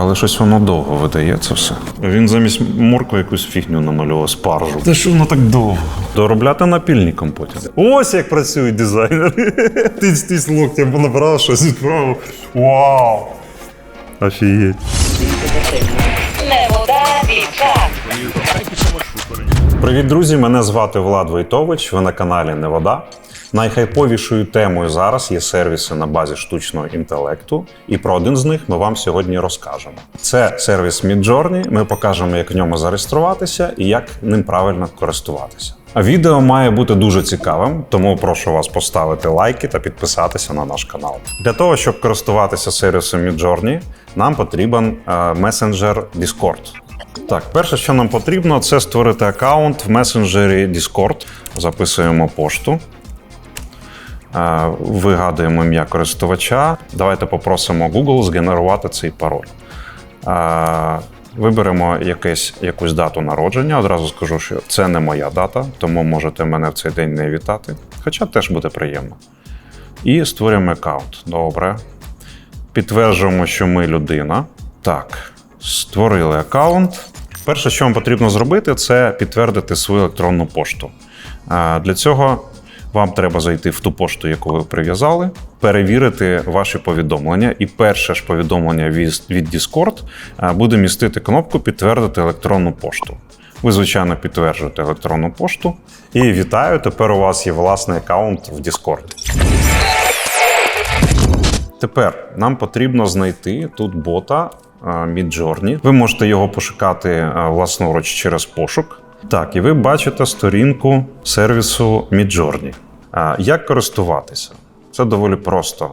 Але щось воно довго видає це все. Він замість моркви якусь фігню намалював спаржу. Та що воно так довго? Доробляти напільником потім. Ось як працюють дизайнери. Ти з локтем набрав, щось відправив. Вау! Офігеть. Не вода. Привіт, друзі! Мене звати Влад Войтович. Ви на каналі Невода. Найхайповішою темою зараз є сервіси на базі штучного інтелекту, і про один з них ми вам сьогодні розкажемо. Це сервіс Midjourney. Ми покажемо, як в ньому зареєструватися і як ним правильно користуватися. А відео має бути дуже цікавим, тому прошу вас поставити лайки та підписатися на наш канал. Для того, щоб користуватися сервісом Midjourney, нам потрібен е, месенджер Discord. Так, перше, що нам потрібно, це створити аккаунт в месенджері Discord. Записуємо пошту. Вигадуємо ім'я користувача. Давайте попросимо Google згенерувати цей пароль. Виберемо якесь, якусь дату народження. Одразу скажу, що це не моя дата, тому можете мене в цей день не вітати. Хоча теж буде приємно. І створюємо аккаунт. Добре. Підтверджуємо, що ми людина. Так, створили аккаунт. Перше, що вам потрібно зробити, це підтвердити свою електронну пошту. Для цього вам треба зайти в ту пошту, яку ви прив'язали, перевірити ваші повідомлення. І перше ж повідомлення від Discord е, буде містити кнопку Підтвердити електронну пошту. Ви, звичайно, підтверджуєте електронну пошту. І вітаю! Тепер у вас є власний аккаунт в Discord. Тепер нам потрібно знайти тут бота е, Midjourney. Ви можете його пошукати е, власноруч через пошук. Так, і ви бачите сторінку сервісу Midjourney. Як користуватися? Це доволі просто.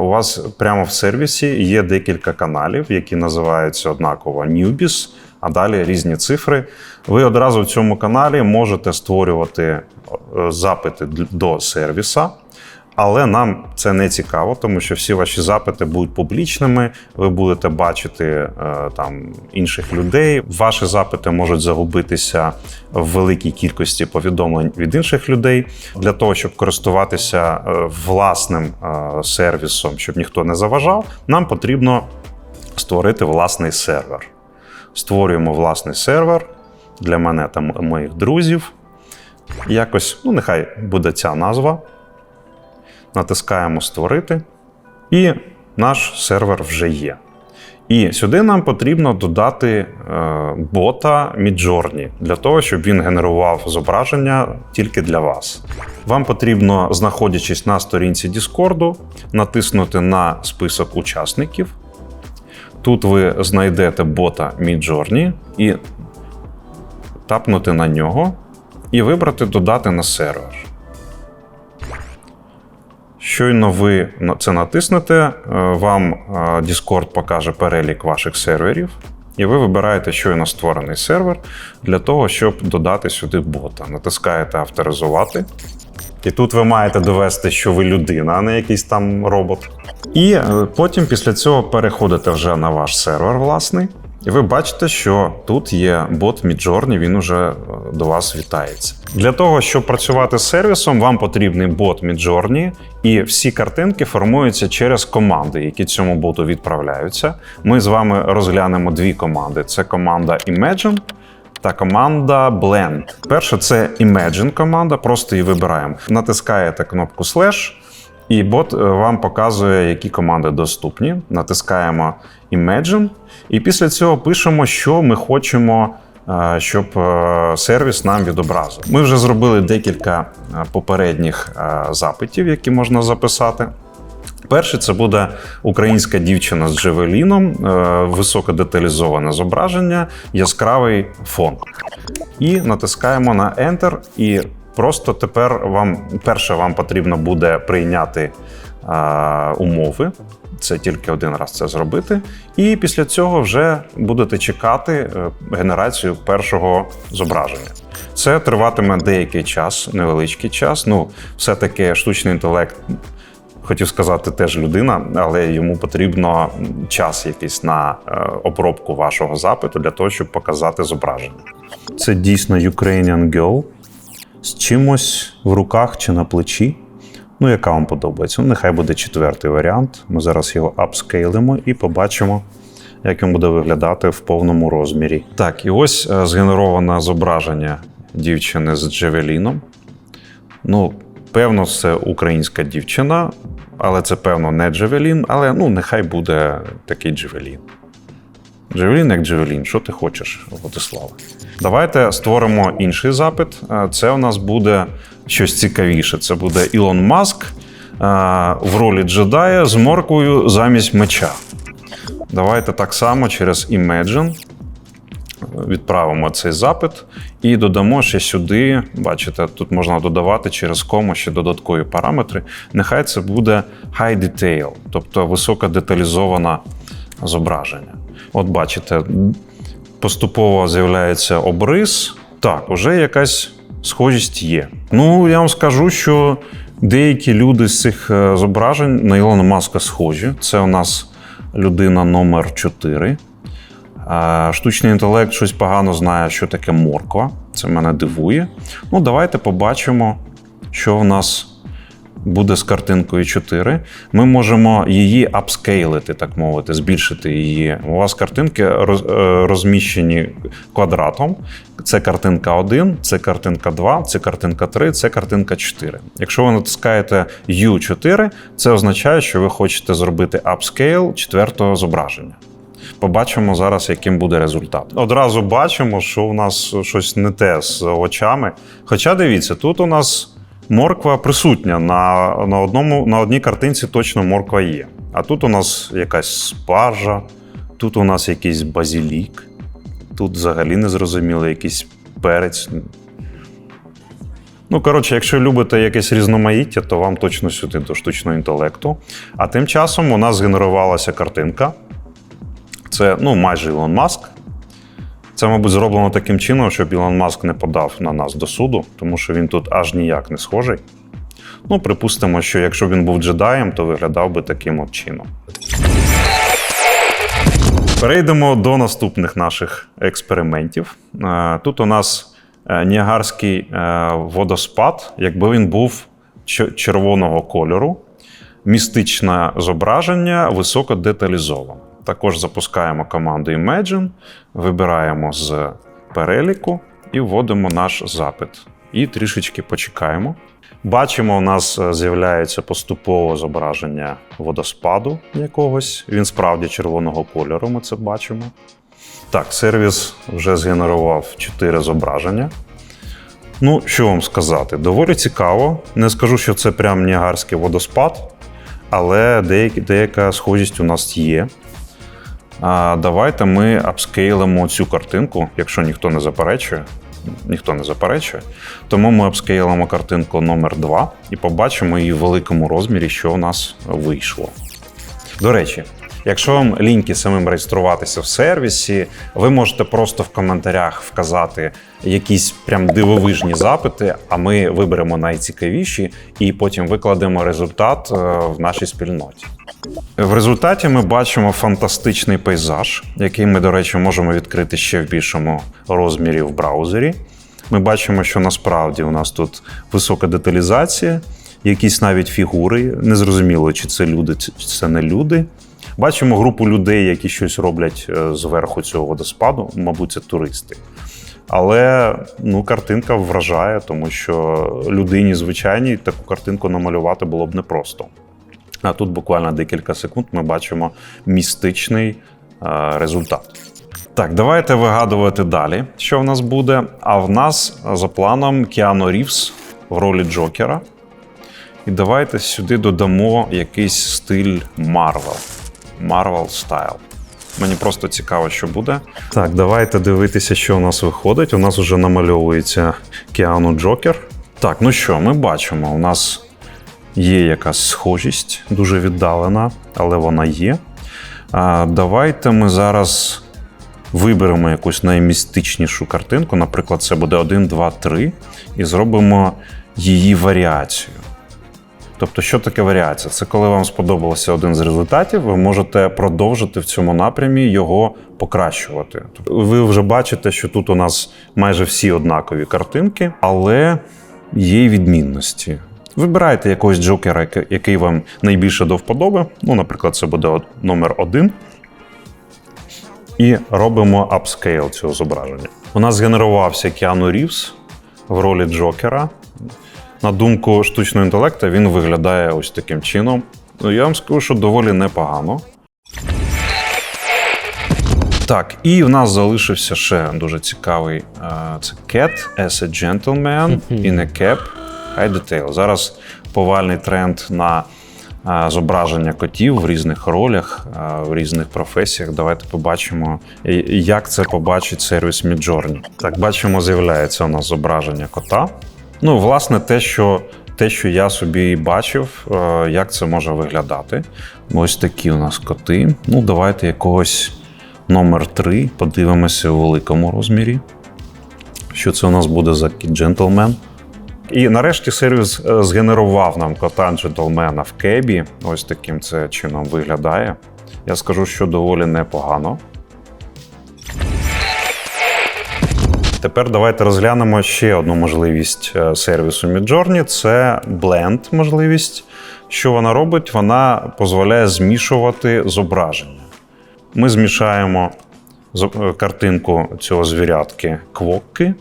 У вас прямо в сервісі є декілька каналів, які називаються однаково Newbies, а далі різні цифри. Ви одразу в цьому каналі можете створювати е, запити до сервіса. Але нам це не цікаво, тому що всі ваші запити будуть публічними. Ви будете бачити е, там інших людей. Ваші запити можуть загубитися в великій кількості повідомлень від інших людей. Для того, щоб користуватися е, власним е, сервісом, щоб ніхто не заважав, нам потрібно створити власний сервер. Створюємо власний сервер для мене та моїх друзів. Якось, ну нехай буде ця назва натискаємо Створити, і наш сервер вже є. І сюди нам потрібно додати е, бота Midjourney для того, щоб він генерував зображення тільки для вас. Вам потрібно, знаходячись на сторінці Discord, натиснути на список учасників. Тут ви знайдете бота Midjourney і тапнути на нього і вибрати Додати на сервер. Щойно ви це натиснете, е, вам е, Discord покаже перелік ваших серверів, і ви вибираєте щойно створений сервер для того, щоб додати сюди бота. Натискаєте авторизувати. І тут ви маєте довести, що ви людина, а не якийсь там робот. І е, потім після цього переходите вже на ваш сервер власний. І ви бачите, що тут є бот Midjourney, він уже е, до вас вітається. Для того, щоб працювати з сервісом, вам потрібний бот Midjourney, і всі картинки формуються через команди, які цьому боту відправляються. Ми з вами розглянемо дві команди: це команда Imagine та команда Blend. Перша це Imagine команда, просто її вибираємо. Натискаєте кнопку Slash, і бот е, вам показує, які команди доступні. Натискаємо Imagine, і після цього пишемо, що ми хочемо. е, Щоб е, сервіс нам відобразив. Ми вже зробили декілька е, попередніх запитів, які можна записати. Перший це буде українська дівчина з джевеліном, високодеталізоване зображення, яскравий фон. І натискаємо на Enter. І просто тепер вам перше вам потрібно буде прийняти умови. Це тільки один раз це зробити. І після цього вже будете чекати е, генерацію першого зображення. Це триватиме деякий час, невеличкий час. Ну, все-таки штучний інтелект хотів сказати, теж людина, але йому потрібно час якийсь на е, обробку вашого запиту для того, щоб показати зображення. Це дійсно Ukrainian Girl з чимось в руках чи на плечі. Ну, яка вам подобається? Ну, нехай буде четвертий варіант. Ми зараз його апскейлимо і побачимо, як він буде виглядати в повному розмірі. Так, і ось е, згенероване зображення дівчини з Джевеліном. Ну, певно, це українська дівчина, але це, певно, не Джевелін, але ну, нехай буде такий Джевелін. Джевелін як Джевелін, що ти хочеш, Владиславе? Давайте створимо інший запит. Е, Це у нас буде щось цікавіше. Це буде Ілон Маск е, в ролі джедая з морквою замість меча. Давайте так само через Imagine відправимо цей запит і додамо ще сюди. Бачите, тут можна додавати через кому ще додаткові параметри. Нехай це буде high detail, тобто високодеталізоване зображення. От бачите, поступово з'являється обрис. Так, уже якась схожість є. Ну, я вам скажу, що деякі люди з цих е, зображень на Ілона Маска схожі. Це у нас людина номер 4. Е, Штучний інтелект щось погано знає, що таке морква. Це мене дивує. Ну, давайте побачимо, що в нас буде з картинкою 4. Ми можемо її апскейлити, так мовити, збільшити її. У вас картинки роз- е, розміщені квадратом. Це картинка 1, це картинка 2, це картинка 3, це картинка 4. Якщо ви натискаєте U4, це означає, що ви хочете зробити апскейл четвертого зображення. Побачимо зараз, яким буде результат. Одразу бачимо, що у нас щось не те з очами. Хоча дивіться, тут у нас морква присутня. На, на, одному, на одній картинці точно морква є. А тут у нас якась спаржа, тут у нас якийсь базілік, тут взагалі незрозуміло, якийсь перець. Ну, коротше, якщо любите якесь різноманіття, то вам точно сюди до штучного інтелекту. А тим часом у нас згенерувалася картинка. Це ну, майже Ілон Маск. Це, мабуть, зроблено таким чином, щоб Ілон Маск не подав на нас до суду, тому що він тут аж ніяк не схожий. Ну, припустимо, що якщо він був джедаєм, то виглядав би таким от чином. Перейдемо до наступних наших експериментів. Е, Тут у нас е, Ніагарський е, водоспад, якби він був червоного кольору, містичне зображення високо деталізоване. Також запускаємо команду Imagine, вибираємо з переліку і вводимо наш запит. І трішечки почекаємо. Бачимо, у нас е, з'являється поступово зображення водоспаду якогось. Він справді червоного кольору, ми це бачимо. Так, сервіс вже згенерував 4 зображення. Ну, що вам сказати, доволі цікаво. Не скажу, що це прям Ніагарський водоспад, але деяка схожість у нас є. А, давайте ми апскейлимо цю картинку, якщо ніхто не заперечує. Ніхто не заперечує. Тому ми апскейлимо картинку номер 2 і побачимо її в великому розмірі, що у нас вийшло. До речі, якщо вам ліньки самим реєструватися в сервісі, ви можете просто в коментарях вказати якісь прям дивовижні запити, а ми виберемо найцікавіші і потім викладемо результат е, в нашій спільноті. В результаті ми бачимо фантастичний пейзаж, який ми, до речі, можемо відкрити ще в більшому розмірі в браузері. Ми бачимо, що насправді у нас тут висока деталізація, якісь навіть фігури. Незрозуміло, чи це люди, чи це не люди. Бачимо групу людей, які щось роблять е, зверху цього водоспаду, мабуть, це туристи. Але ну, картинка вражає, тому що людині звичайній таку картинку намалювати було б непросто. А тут буквально декілька секунд ми бачимо містичний е, результат. Так, давайте вигадувати далі, що в нас буде. А в нас за планом Кіану Рівс в ролі Джокера. І давайте сюди додамо якийсь стиль Marvel. Marvel Style. Мені просто цікаво, що буде. Так, давайте дивитися, що у нас виходить. У нас вже намальовується Кіану Джокер. Так, ну що, ми бачимо, у нас є якась схожість, дуже віддалена, але вона є. А, давайте ми зараз виберемо якусь наймістичнішу картинку. Наприклад, це буде 1, 2, 3, і зробимо її варіацію. Тобто, що таке варіація? Це коли вам сподобався один з результатів, ви можете продовжити в цьому напрямі його покращувати. Тобто, Ви вже бачите, що тут у нас майже всі однакові картинки, але є й відмінності. Вибирайте якогось джокера, який- вам найбільше до вподоби. Ну, наприклад, це буде номер один. і робимо апскейл цього зображення. У нас згенерувався Кіану Рівс в ролі Джокера. На думку штучного інтелекту, він виглядає ось таким чином. Ну, я вам скажу, що доволі непогано. Так, і в нас залишився ще дуже цікавий е, це Cat as a gentleman in a cap high detail. Зараз повальний тренд на е, зображення котів в різних ролях, е, в різних професіях. Давайте побачимо, як це побачить сервіс Midjourney. Так, бачимо, з'являється у нас зображення кота. Ну, власне, те, що. Те, що я собі бачив, е, як це може виглядати. Ось такі у нас коти. Ну, давайте якогось номер 3 подивимося у великому розмірі. Що це у нас буде за джентльмен? І нарешті сервіс е, згенерував нам кота джентльмена в кебі. Ось таким це чином виглядає. Я скажу, що доволі непогано. Тепер давайте розглянемо ще одну можливість е, сервісу Midjourney – це Blend можливість. Що вона робить? Вона дозволяє змішувати зображення. Ми змішаємо е, картинку цього звірятки квокки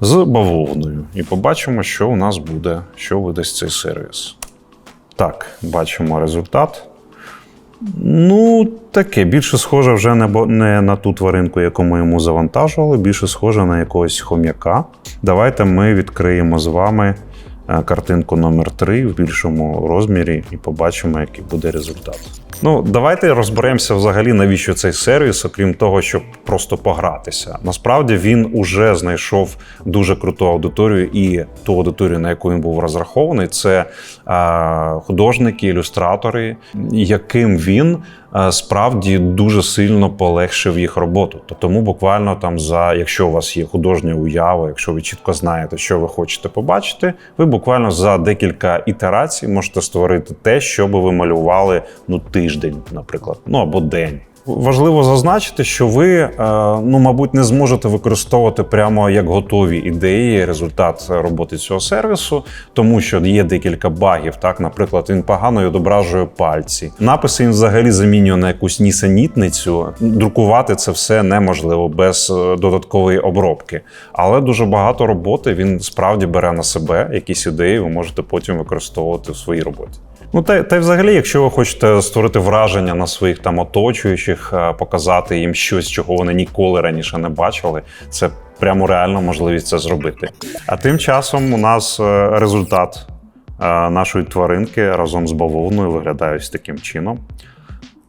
з бавовною. І побачимо, що у нас буде, що видасть цей сервіс. Так, бачимо результат. Ну, таке, більше схоже вже не, не на ту тваринку, яку ми йому завантажували, більше схоже на якогось хом'яка. Давайте ми відкриємо з вами е, картинку номер 3 в більшому розмірі і побачимо, який буде результат. Ну, давайте розберемося взагалі, навіщо цей сервіс, окрім того, щоб просто погратися. Насправді він уже знайшов дуже круту аудиторію, і ту аудиторію, на яку він був розрахований, це е, художники, ілюстратори, яким він справді дуже сильно полегшив їх роботу. То тому буквально там за, якщо у вас є художня уява, якщо ви чітко знаєте, що ви хочете побачити, ви буквально за декілька ітерацій можете створити те, що би ви малювали ну тиждень, наприклад, ну або день. Важливо зазначити, що ви, е, ну, мабуть, не зможете використовувати прямо як готові ідеї результат роботи цього сервісу, тому що є декілька багів. Так, наприклад, він погано відображує пальці. Написи він взагалі замінює на якусь нісенітницю. Друкувати це все неможливо без е, додаткової обробки. Але дуже багато роботи він справді бере на себе якісь ідеї, ви можете потім використовувати в своїй роботі. Ну та, та й взагалі, якщо ви хочете створити враження на своїх там оточуючих, показати їм щось, чого вони ніколи раніше не бачили, це прямо реально можливість це зробити. А тим часом у нас е, результат е, нашої тваринки разом з бавовною виглядає ось таким чином.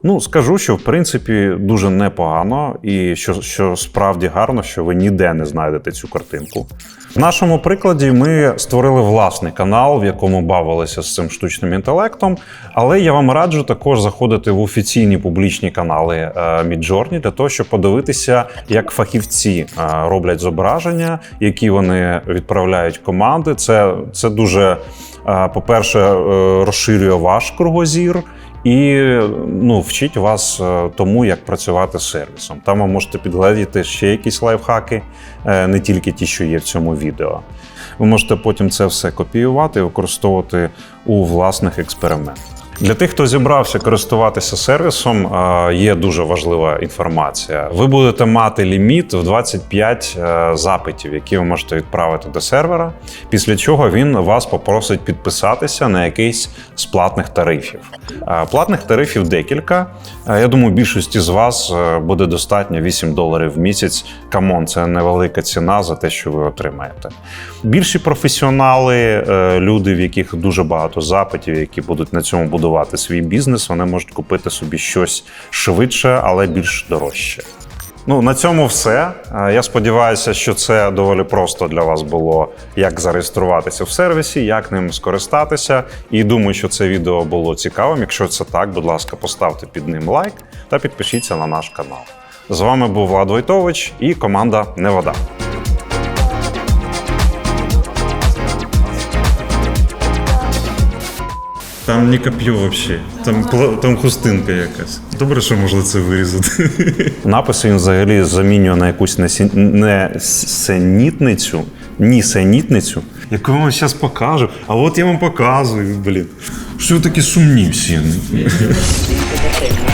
Ну, скажу, що в принципі дуже непогано, і що, що справді гарно, що ви ніде не знайдете цю картинку. В нашому прикладі ми створили власний канал, в якому бавилися з цим штучним інтелектом. Але я вам раджу також заходити в офіційні публічні канали е, Midjourney для того, щоб подивитися, як фахівці е, роблять зображення, які вони відправляють команди. Це, це дуже, е, по-перше, е, розширює ваш кругозір і ну, вчить вас е, тому, як працювати з сервісом. Там ви можете підглядіти ще якісь лайфхаки, е, не тільки ті, що є в цьому відео. Ви можете потім це все копіювати і використовувати у власних експериментах. Для тих, хто зібрався користуватися сервісом, є дуже важлива інформація. Ви будете мати ліміт в 25 е, запитів, які ви можете відправити до сервера, після чого він вас попросить підписатися на якийсь з платних тарифів. Е, Платних тарифів декілька. Е, Я думаю, більшості з вас буде достатньо 8 доларів в місяць. Камон, це невелика ціна за те, що ви отримаєте. Більші професіонали, люди, в яких дуже багато запитів, які будуть на цьому будувати свій бізнес, вони можуть купити собі щось швидше, але більш дорожче. Ну, на цьому все. Е, Я сподіваюся, що це доволі просто для вас було, як зареєструватися в сервісі, як ним скористатися. І думаю, що це відео було цікавим. Якщо це так, будь ласка, поставте під ним лайк та підпишіться на наш канал. З вами був Влад Войтович і команда Невода. Там не коп'ю взагалі, там, там хустинка якась. Добре, що можна це вирізати. Написи він взагалі замінює на якусь несі- несенітницю, нісенітницю. Яку я вам зараз покажу. А от я вам показую, блін. Що такі сумні всі?